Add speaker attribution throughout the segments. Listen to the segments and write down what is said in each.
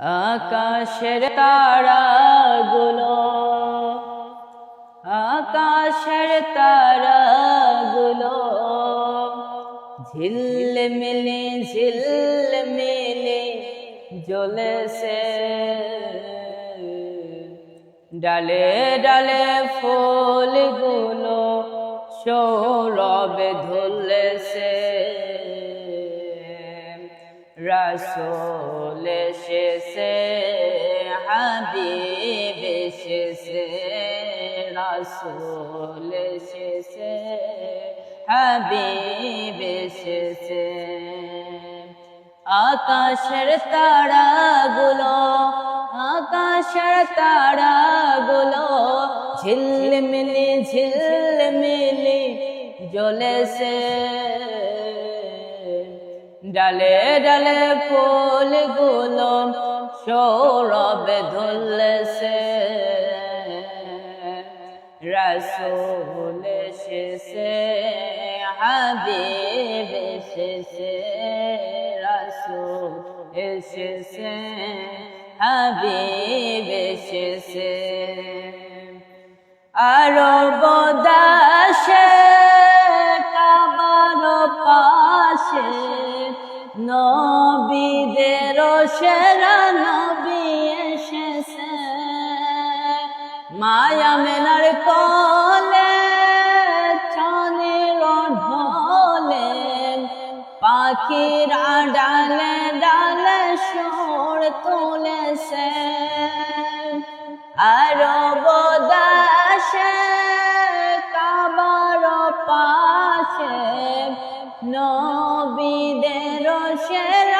Speaker 1: আকাশের তারাগুলো আকাশের তারাগুলো ঝিলমিলি ঝিলমিলি জ্বলেছে। ডালে ডালে ফুলগুলো সৌরভে ধুলেছে। রসোল এসেছে হাবিব এসেছে রসোল এসেছে হাবিব এসেছে। আকাশের তারাগুলো আকাশের তারাগুলো ঝিলমিলি ঝিলমিলি জ্বলেছে। ডালে ডালে ফুলগুলো সৌরভে ধুলছে। রসুল এসেছে, হাবিব এসেছে, রসুল এসেছে, হাবিব এসেছে। আরও বদাসে সেরা নবী মায়া মেনার কলে চানের ঢলে পাখিরা ডালে ডালে সুর তুলেছে আরও বদাসে কাবার পাশে নবীদের সেরা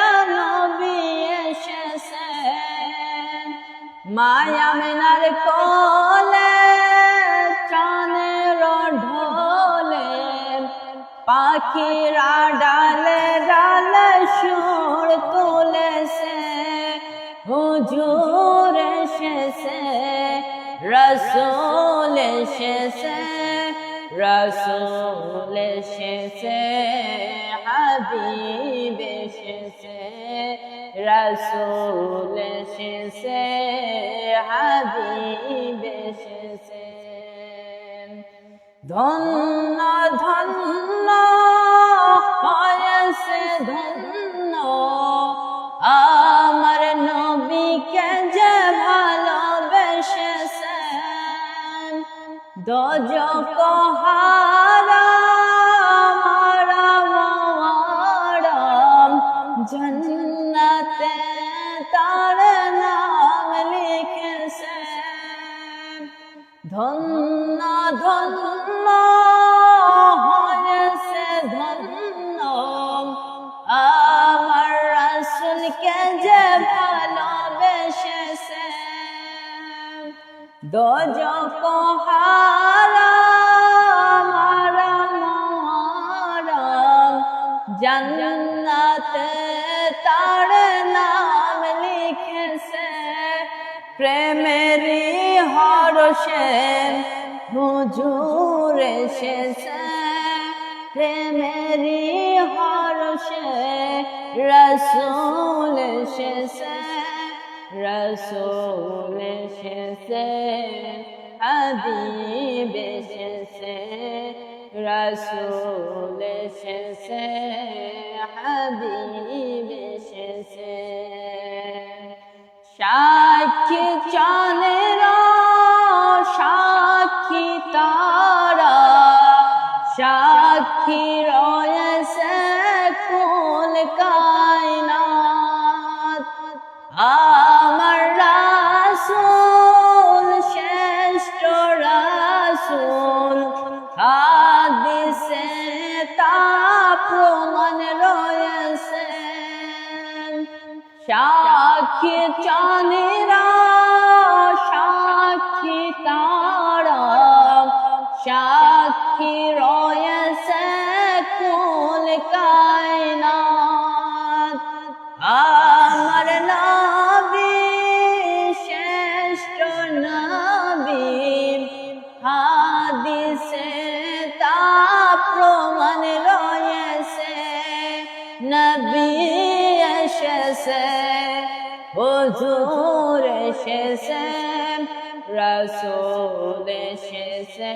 Speaker 1: মায়া মেনার কোলে চানের ঢোলে, পাখিরা ডালে ডালে সুর তুলেছে, হুজুর এসেছে, রসুল এসেছে রসুল এসেছে, হাবিব এসেছে। রসুল এসেছে হাবিব এসেছে ধন্য ধন্য হয়েছে ধন্য আমার নবীকে যে ভালোবেসেছেন দজক হারাম হারাম জন্নতে দোজক হারাম হারাম জান্নাতে তার নাম লিখেছে, প্রেমেরই হরষে হুজুর এসেছে। প্রেমেরই হরষে রসুল এসেছে। রসুল এসেছে হাবিব এসেছে রসুল এসেছে হাবিব এসেছে সাক্ষী চানের সাক্ষী তারা সাক্ষী সাক্ষী চানেরা সাক্ষী তারা সাক্ষী হুজুর এসেছে রসুল এসেছে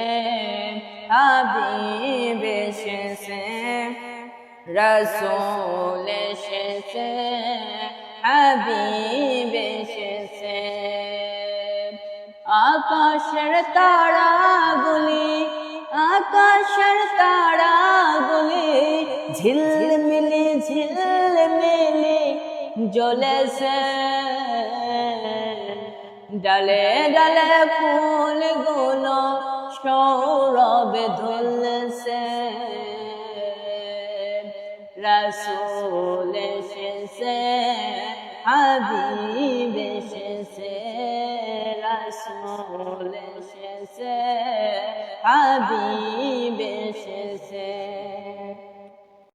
Speaker 1: হাবিব এসেছে রসুল এসেছে হাবিব এসেছে আকাশের তারাগুলি আকাশের তারাগুলি ঝিলমিলি ঝিলমিলি জ্বলেছে। ডালে ডালে ফুলগুলো সৌরভে ধুলছে। রসুল এসেছে হাবিব এসেছে রসুল এসেছে হাবিব